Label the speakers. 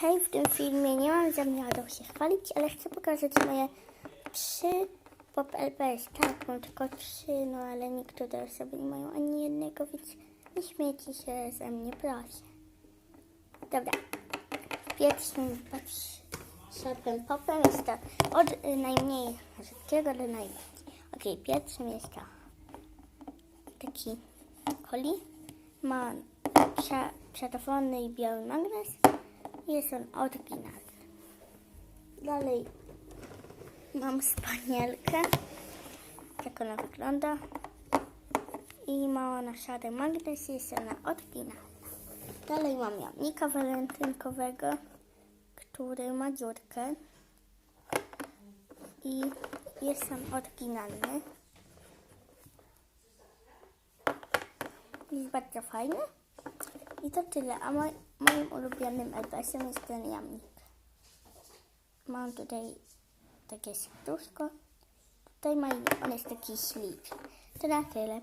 Speaker 1: Hej, w tym filmie nie mam zamiaru się chwalić, ale chcę pokazać moje trzy pop LPS. Tak, mam tylko trzy, no ale niektóre osoby nie mają ani jednego, więc nie śmiejcie się ze mnie, proszę. Dobra, pierwszym patrzem popem jest to od najmniej rzadkiego do najbardziej. Okej, pierwszym jest to taki coli. Ma prze, czerwony i biały magnes. Jest on oryginalny. Dalej mam spanielkę. Tak ona wygląda. I ma ona szary magnes. Jest ona oryginalna. Dalej mam jamnika walentynkowego, który ma dziurkę. I jest on oryginalny. Jest bardzo fajny. I to tyle. A moj, moim ulubionym LPS-em jest ten jamnik. Mam tutaj takie serduszko. Tutaj ma, on jest taki śliczny. To na tyle.